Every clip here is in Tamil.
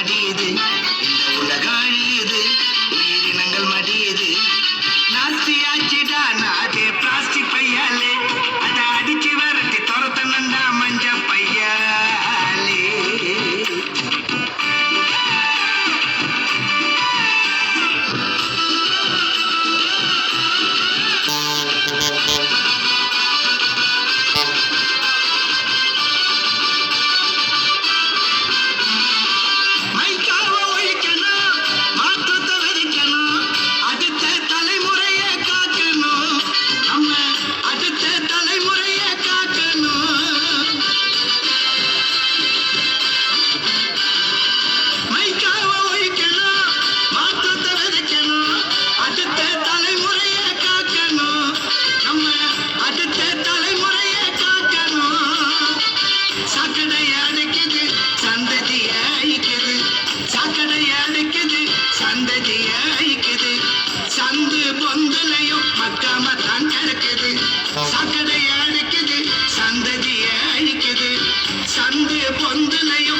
ஆடியது பொந்தலையும் மக்காம தான் கிடக்குது சக்கரைய அடிக்குது சந்ததிய அழிக்குது சந்து பொந்தலையும்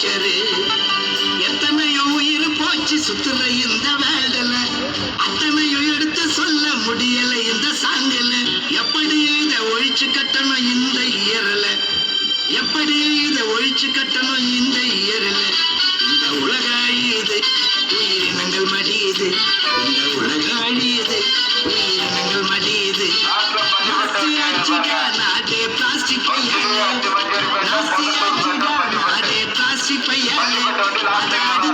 டீச்சரு எத்தனையோ உயிர் போச்சு சுத்துற இந்த வேல்டல அத்தனையோ எடுத்து சொல்ல முடியல இந்த சாங்கல. எப்படி இதை ஒழிச்சு கட்டணும் இந்த இயரல எப்படி இதை ஒழிச்சு கட்டணும் இந்த இயரல இந்த உலக உயிரினங்கள் மடியுது இந்த உலக உயிரினங்கள் மடியுது ஆட்சியாட்சிக்காது